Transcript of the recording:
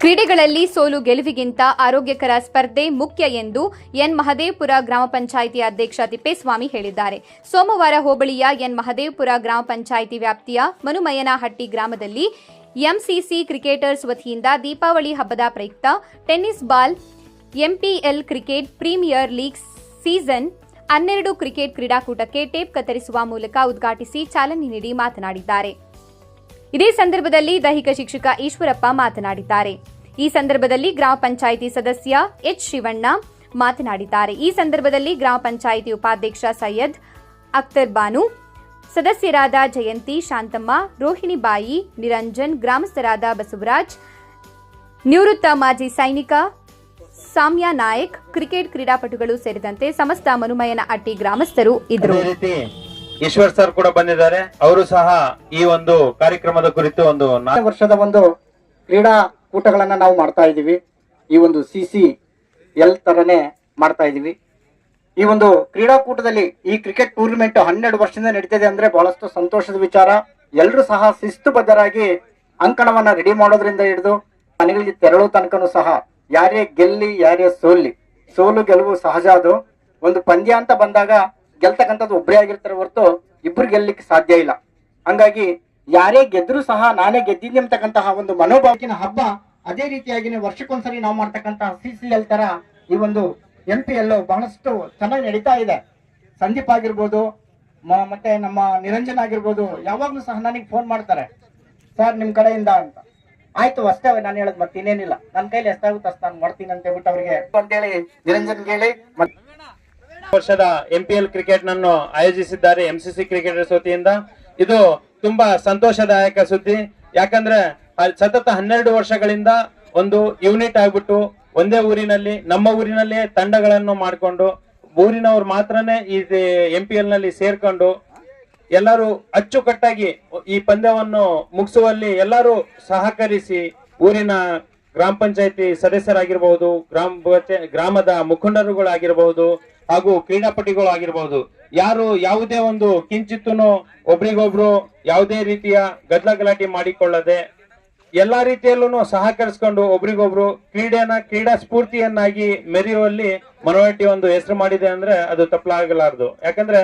ಕ್ರೀಡೆಗಳಲ್ಲಿ ಸೋಲು ಗೆಲುವಿಗಿಂತ ಆರೋಗ್ಯಕರ ಸ್ಪರ್ಧೆ ಮುಖ್ಯ ಎಂದು ಎನ್ ಮಹದೇವಪುರ ಗ್ರಾಮ ಪಂಚಾಯಿತಿ ಅಧ್ಯಕ್ಷ ತಿಪ್ಪೇಸ್ವಾಮಿ ಹೇಳಿದ್ದಾರೆ. ಸೋಮವಾರ ಹೋಬಳಿಯ ಎನ್ ಮಹದೇವಪುರ ಗ್ರಾಮ ಪಂಚಾಯಿತಿ ವ್ಯಾಪ್ತಿಯ ಮನುಮಯನಹಟ್ಟಿ ಗ್ರಾಮದಲ್ಲಿ ಎಂಸಿಸಿ ಕ್ರಿಕೆಟರ್ಸ್ ವತಿಯಿಂದ ದೀಪಾವಳಿ ಹಬ್ಬದ ಪ್ರಯುಕ್ತ tennis ball, MPL cricket premier league season ಹನ್ನೆರಡು ಕ್ರಿಕೆಟ್ ಕ್ರೀಡಾಕೂಟಕ್ಕೆ ಟೇಪ್ ಕತ್ತರಿಸುವ ಮೂಲಕ ಉದ್ಘಾಟಿಸಿ ಚಾಲನೆ ನೀಡಿ ಮಾತನಾಡಿದ್ದಾರೆ. ಇದೇ ಸಂದರ್ಭದಲ್ಲಿ ದೈಹಿಕ ಶಿಕ್ಷಕ ಈಶ್ವರಪ್ಪ ಮಾತನಾಡಿದ್ದಾರೆ. ಈ ಸಂದರ್ಭದಲ್ಲಿ ಗ್ರಾಮ ಪಂಚಾಯಿತಿ ಸದಸ್ಯ ಎಚ್ ಶಿವಣ್ಣ ಮಾತನಾಡಿದ್ದಾರೆ. ಈ ಸಂದರ್ಭದಲ್ಲಿ ಗ್ರಾಮ ಪಂಚಾಯಿತಿ ಉಪಾಧ್ಯಕ್ಷ ಸೈಯದ್ ಅಖ್ತರ್ ಬಾನು, ಸದಸ್ಯರಾದ ಜಯಂತಿ ಶಾಂತಮ್ಮ ರೋಹಿಣಿ ಬಾಯಿ ನಿರಂಜನ್, ಗ್ರಾಮಸ್ಥರಾದ ಬಸವರಾಜ್, ನಿವೃತ್ತ ಮಾಜಿ ಸೈನಿಕ ಸಾಮ್ಯ ನಾಯಕ್, ಕ್ರಿಕೆಟ್ ಕ್ರೀಡಾಪಟುಗಳು ಸೇರಿದಂತೆ ಸಮಸ್ತ ಮನುಮಯನ ಅಟ್ಟಿ ಗ್ರಾಮಸ್ಥರು ಇದ್ದರು. ಈಶ್ವರ್ ಸರ್ ಕೂಡ ಬಂದಿದ್ದಾರೆ. ಅವರು ಸಹ ಈ ಒಂದು ಕಾರ್ಯಕ್ರಮದ ಕುರಿತು ಒಂದು ನಾಲ್ಕು ವರ್ಷದ ಒಂದು ಕ್ರೀಡಾ ಕೂಟಗಳನ್ನ ನಾವು ಮಾಡ್ತಾ ಇದ್ದೀವಿ. ಈ ಒಂದು ಸಿ ಸಿ ಎಲ್ ತರನೇ ಮಾಡ್ತಾ ಇದ್ದೀವಿ. ಈ ಒಂದು ಕ್ರೀಡಾಕೂಟದಲ್ಲಿ ಈ ಕ್ರಿಕೆಟ್ ಟೂರ್ನಮೆಂಟ್ ಹನ್ನೆರಡು ವರ್ಷದಿಂದ ನಡೀತಿದೆ ಅಂದ್ರೆ ಬಹಳಷ್ಟು ಸಂತೋಷದ ವಿಚಾರ. ಎಲ್ಲರೂ ಸಹ ಶಿಸ್ತುಬದ್ಧರಾಗಿ ಅಂಕಣವನ್ನ ರೆಡಿ ಮಾಡೋದ್ರಿಂದ ಹಿಡಿದು ಮನೆಗಳಿಗೆ ತೆರಳು ತನಕನೂ ಸಹ ಯಾರೇ ಗೆಲ್ಲಿ, ಯಾರೇ ಸೋಲ್ಲಿ, ಸೋಲು ಗೆಲುವು ಸಹಜ ಅದು. ಒಂದು ಪಂದ್ಯ ಅಂತ ಬಂದಾಗ ಗೆಲ್ತಕ್ಕಂಥದ್ದು ಒಬ್ಬರೇ ಆಗಿರ್ತಾರೆ ಹೊರತು ಇಬ್ರು ಗೆಲ್ಲಲಿಕ್ಕೆ ಸಾಧ್ಯ ಇಲ್ಲ. ಹಂಗಾಗಿ ಯಾರೇ ಗೆದ್ರು ಸಹ ನಾನೇ ಗೆದ್ದಿದ್ದೀನಿ ಅಂತಕ್ಕಂತಹ ಒಂದು ಮನೋಭಾವಕಿನ ಹಬ್ಬ ಅದೇ ರೀತಿಯಾಗಿ ವರ್ಷಕ್ಕೊಂದ್ಸರಿ ನಾವು ಮಾಡ್ತಕ್ಕಂತಹ ಸಿ ಸಿ ಎಲ್ ತರ ಈ ಒಂದು ಎಂ ಪಿ ಎಲ್ ಬಹಳಷ್ಟು ಚೆನ್ನಾಗಿ ನಡೀತಾ ಇದೆ. ಸಂದೀಪ್ ಆಗಿರ್ಬೋದು ಮತ್ತೆ ನಮ್ಮ ನಿರಂಜನ್ ಆಗಿರ್ಬೋದು, ಯಾವಾಗ್ಲೂ ಸಹ ನನಗೆ ಫೋನ್ ಮಾಡ್ತಾರೆ. ಸರ್, ನಿಮ್ ಕಡೆಯಿಂದ ಅಂತ. ಆಯ್ತು, ಅಷ್ಟೇ, ನಾನು ಹೇಳದ್ ಮತ್ತೆ ಇನ್ನೇನಿಲ್ಲ ನನ್ನ ಕೈಲಿ ಎಷ್ಟಾಗುತ್ತೆ ಅಷ್ಟು ನಾನು ಮಾಡ್ತೀನಿ ಅಂತ ಹೇಳ್ಬಿಟ್ಟು ಅವರಿಗೆ ಅಂತೇಳಿ ನಿರಂಜನ್ ಹೇಳಿ ವರ್ಷದ ಎಂಪಿಎಲ್ ಕ್ರಿಕೆಟ್ ನನ್ನು ಆಯೋಜಿಸಿದ್ದಾರೆ ಎಂಸಿಸಿ ಕ್ರಿಕೆಟರ್ಸ್ ವತಿಯಿಂದ. ಇದು ತುಂಬಾ ಸಂತೋಷದಾಯಕ ಸುದ್ದಿ. ಯಾಕಂದ್ರೆ ಸತತ ಹನ್ನೆರಡು ವರ್ಷಗಳಿಂದ ಒಂದು ಯೂನಿಟ್ ಆಗ್ಬಿಟ್ಟು ಒಂದೇ ಊರಿನಲ್ಲಿ, ನಮ್ಮ ಊರಿನಲ್ಲೇ ತಂಡಗಳನ್ನು ಮಾಡಿಕೊಂಡು, ಊರಿನವ್ರು ಮಾತ್ರನೇ ಈ ಎಂಪಿಎಲ್ನಲ್ಲಿ ಸೇರ್ಕೊಂಡು ಎಲ್ಲರೂ ಅಚ್ಚುಕಟ್ಟಾಗಿ ಈ ಪಂದ್ಯವನ್ನು ಮುಗಿಸುವಲ್ಲಿ ಎಲ್ಲರೂ ಸಹಕರಿಸಿ ಊರಿನ ಗ್ರಾಮ ಪಂಚಾಯತಿ ಸದಸ್ಯರಾಗಿರ್ಬಹುದು ಗ್ರಾಮ ಗ್ರಾಮದ ಮುಖಂಡರುಗಳಾಗಿರ್ಬಹುದು ಹಾಗೂ ಕ್ರೀಡಾಪಟುಗಳು ಆಗಿರ್ಬಹುದು ಯಾರು ಯಾವುದೇ ಒಂದು ಕಿಂಚಿತ್ತೂ ಒಬ್ರಿಗೊಬ್ರು ಯಾವುದೇ ರೀತಿಯ ಗದ್ದಲ ಗಲಾಟೆ ಮಾಡಿಕೊಳ್ಳದೆ ಎಲ್ಲಾ ರೀತಿಯಲ್ಲೂ ಸಹಕರಿಸಿಕೊಂಡು ಒಬ್ರಿಗೊಬ್ರು ಕ್ರೀಡೆನ ಕ್ರೀಡಾ ಸ್ಫೂರ್ತಿಯನ್ನಾಗಿ ಮೆರೆಯುವಲ್ಲಿ ಮನವಟ್ಟಿ ಒಂದು ಹೆಸರು ಮಾಡಿದೆ ಅಂದ್ರೆ ಅದು ತಪ್ಪಲಾಗಲಾರದು. ಯಾಕಂದ್ರೆ